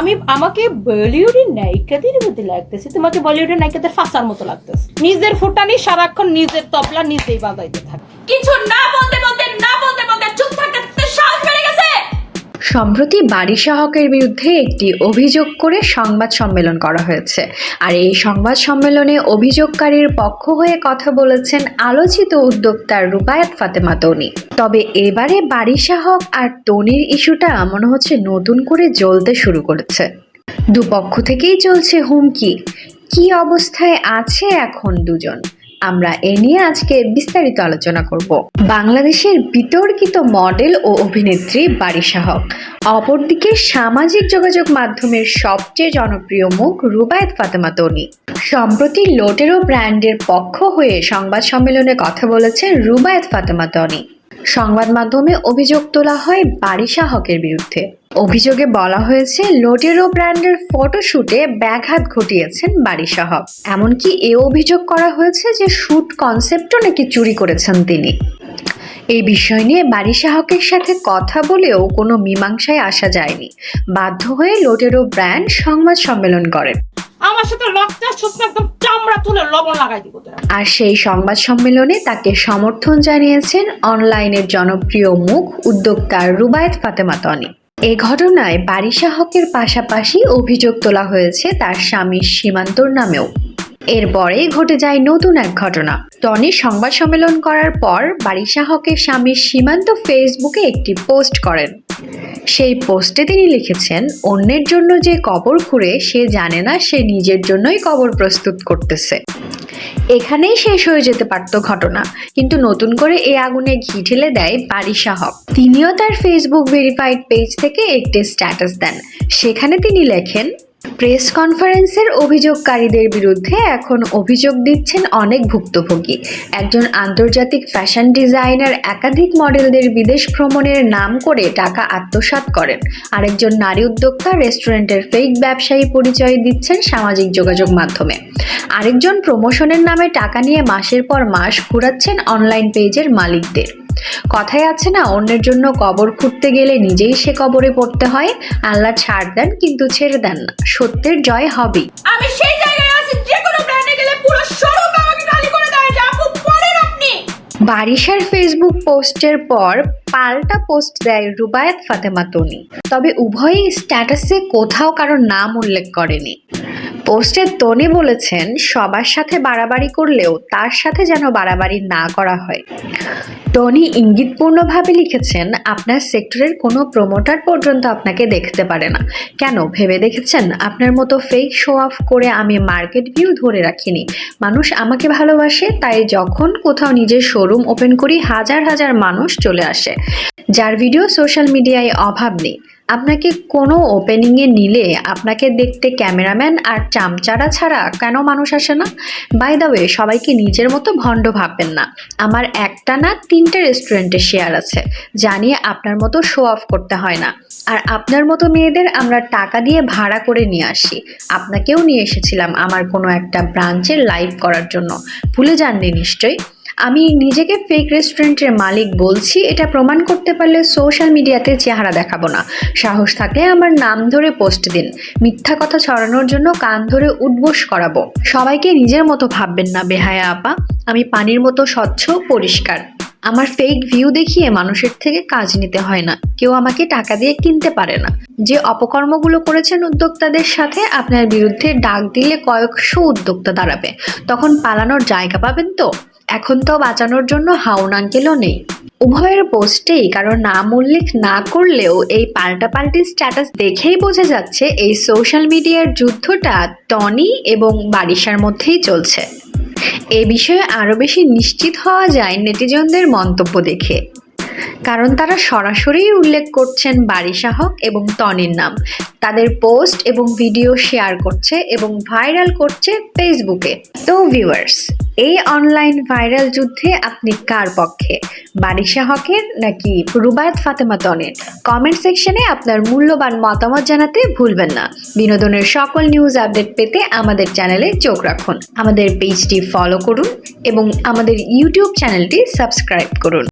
আমি আমাকে বলিউডের নায়িকাদের মধ্যে লাগতেছে, তোমাকে বলিউডের নায়িকাদের ফাঁসার মতো লাগতেছে। নিজের ফুটানি সারাক্ষণ নিজের তবলা নিজেই বাজাইতে থাকে। কিছু না বলতে সম্প্রতি বাড়ি সাহকের বিরুদ্ধে একটি অভিযোগ করে সংবাদ সম্মেলন করা হয়েছে। আর এই সংবাদ সম্মেলনে অভিযোগকারীর পক্ষ হয়ে কথা বলেছেন আলোচিত উদ্যোক্তা রুবায়াত ফাতেমা তনি। তবে এবারে বাড়ি সাহক আর তনির ইস্যুটা মনে হচ্ছে নতুন করে জ্বলতে শুরু করেছে। দুপক্ষ থেকেই চলছে হুমকি। কি অবস্থায় আছে এখন দুজন? আমরা এ নিয়ে আজকে বিস্তারিত আলোচনা করব। বাংলাদেশের বিতর্কিত মডেল ও অভিনেত্রী বারিশা হক। অপরদিকে সামাজিক যোগাযোগ মাধ্যমের সবচেয়ে জনপ্রিয় মুখ রুবায়েত ফাতেমা তনি। সম্প্রতি লোটেরো ব্র্যান্ডের পক্ষ হয়ে সংবাদ সম্মেলনে কথা বলেছেন রুবায়েত ফাতেমা তনি। সংবাদ মাধ্যমে অভিযোগ তোলা হয় বারিশা হকের বিরুদ্ধে। অভিযোগে বলা হয়েছে লোটেরো ব্র্যান্ডের ফটোশুটে ব্যাঘাত ঘটিয়েছেন হক এমনকি এ অভিযোগ করা হয়েছে যে শ্যুট কনসেপ্টও নাকি চুরি করেছেন তিনি। এই বিষয় নিয়ে বারিশা হকের সাথে কথা বলেও কোনো মীমাংসায় আসা যায়নি। বাধ্য হয়ে লোটেরো ব্র্যান্ড সংবাদ সম্মেলন করেন। আমার সাথে শুকনো একদম চামড়া তুলে লবণ লাগাই দিব আর সেই সংবাদ সম্মেলনে তাকে সমর্থন জানিয়েছেন অনলাইনের জনপ্রিয় মুখ উদ্যোক্তা রুবায়েত ফাতেমা তনি। এই ঘটনায় বারিশা হকের পাশাপাশি অভিযোগ তোলা হয়েছে তার স্বামী সীমান্তর নামেও। এরপরেই ঘটে যায় নতুন এক ঘটনা। টনি সংবাদ সম্মেলন করার পর বারিশা হকের স্বামী সীমান্ত ফেসবুকে একটি পোস্ট করেন। সেই পোস্টে তিনি লিখেছেন, অন্যের জন্য যে কবর খুঁড়ে সে জানে না সে নিজের জন্যই কবর প্রস্তুত করতেছে। এখানেই শেষ হয়ে যেতে পারত ঘটনা। কিন্তু নতুন করে এই আগুনে ঘি ঢেলে দেয় বারিশা হক। তিনিও তার ফেসবুক ভেরিফাইড পেজ থেকে একটি স্ট্যাটাস দেন। সেখানে তিনি লেখেন প্রেস কনফারেন্সের অভিযোগকারীদের বিরুদ্ধে এখন অভিযোগ দিচ্ছেন অনেক ভুক্তভোগী। একজন আন্তর্জাতিক ফ্যাশন ডিজাইনার একাধিক মডেলদের বিদেশ ভ্রমণের নাম করে টাকা আত্মসাৎ করেন। আরেকজন নারী উদ্যোক্তা রেস্টুরেন্টের ফেক ব্যবসায়ী পরিচয় দিচ্ছেন সামাজিক যোগাযোগ মাধ্যমে। আরেকজন প্রমোশনের নামে টাকা নিয়ে মাসের পর মাস ঘুরাচ্ছেন অনলাইন পেজের মালিকদের। কথায় আছে না অন্যের জন্য কবর খুঁড়তে গেলে নিজেই সে কবরে পড়তে হয়। আল্লাহ ছাড় দেন কিন্তু ছেড়ে দেন না। সত্যের জয় হবেই। আমি সেই জায়গায় আছি যে কোনো ব্র্যান্ডে গেলে পুরো শোরুম আমাকে খালি করে দেয় যে আপু পড়েন আপনি। বারিশার ফেসবুক পোস্টের পর পাল্টা পোস্ট দেয় রুবায়াত ফাতেমা তনি। তবে উভয়ই স্ট্যাটাসে কোথাও কারোর নাম উল্লেখ করেনি। পোস্টে তনি বলেছেন, সবার সাথে বাড়াবাড়ি করলেও তার সাথে যেন বাড়াবাড়ি না করা হয়। টনি ইঙ্গিতপূর্ণভাবে লিখেছেন, আপনার সেক্টরের কোনো প্রমোটার পর্যন্ত আপনাকে দেখতে পারে না। কেন, ভেবে দেখেছেন? আপনার মতো ফেক শো অফ করে আমি মার্কেট ভিউ ধরে রাখিনি। মানুষ আমাকে ভালোবাসে, তাই যখন কোথাও নিজের শোরুম ওপেন করি, হাজার হাজার মানুষ চলে আসে। যার ভিডিও সোশ্যাল মিডিয়ায় অভাব নেই। আপনাকে কোনো ওপেনিংয়ে নিলে আপনাকে দেখতে ক্যামেরাম্যান আর চামচারা ছাড়া কেন মানুষ আসে না? বাই দ্য ওয়ে সবাইকে নিজের মতো ভণ্ড ভাববেন না। আমার একটা না তিনটে রেস্টুরেন্টে শেয়ার আছে জানিয়ে আপনার মতো শো অফ করতে হয় না। আর আপনার মতো মেয়েদের আমরা টাকা দিয়ে ভাড়া করে নিয়ে আসি। আপনাকেও নিয়ে এসেছিলাম আমার কোনো একটা ব্রাঞ্চের লাইভ করার জন্য। ভুলে যাননি নিশ্চয়ই? আমি নিজেকে ফেক রেস্টুরেন্টের মালিক বলছি, এটা প্রমাণ করতে পারলে সোশ্যাল মিডিয়াতে চেহারা দেখাবো না। সাহস থাকলে আমার নাম ধরে পোস্ট দিন। মিথ্যা কথা ছড়ানোর জন্য কান ধরে উদ্বোস করাবো। সবাইকে নিজের মতো ভাববেন না, বেহায়া আপা। আমি পানির মতো স্বচ্ছ, পরিষ্কার। আমার ফেক ভিউ দেখিয়ে মানুষের থেকে কাজ নিতে হয় না। কেউ আমাকে টাকা দিয়ে কিনতে পারে না। যে অপকর্মগুলো করেছেন উদ্যোক্তাদের সাথে, আপনার বিরুদ্ধে ডাক দিলে কয়েকশো উদ্যোক্তা দাঁড়াবে। তখন পালানোর জায়গা পাবেন তো? এখন তো বাঁচানোর জন্য হাউন আঙ্কেলও নেই। উভয়ের পোস্টেই কারও নাম উল্লেখ না করলেও এই পাল্টাপাল্টি স্ট্যাটাস দেখেই বোঝা যাচ্ছে এই সোশ্যাল মিডিয়ার যুদ্ধটা টনি এবং বারিশার মধ্যেই চলছে। এ বিষয়ে আরও বেশি নিশ্চিত হওয়া যায় নেটিজনদের মন্তব্য দেখে। কারণ তারা সরাসরি উল্লেখ করছেন বারিশা হক এবং টনির নাম। তাদের পোস্ট এবং ভিডিও শেয়ার করছে এবং ভাইরাল করছে ফেসবুকে। তো ভিউয়ার্স এই অনলাইন ভাইরাল যুদ্ধে আপনি কার পক্ষে? বারিশা হকের নাকি রুবায়ত ফাতেমা তনের কমেন্ট সেকশনে আপনার মূল্যবান মতামত জানাতে ভুলবেন না। বিনোদনের সকল নিউজ আপডেট পেতে আমাদের চ্যানেলে চোখ রাখুন। আমাদের পেজটি ফলো করুন এবং আমাদের ইউটিউব চ্যানেলটি সাবস্ক্রাইব করুন।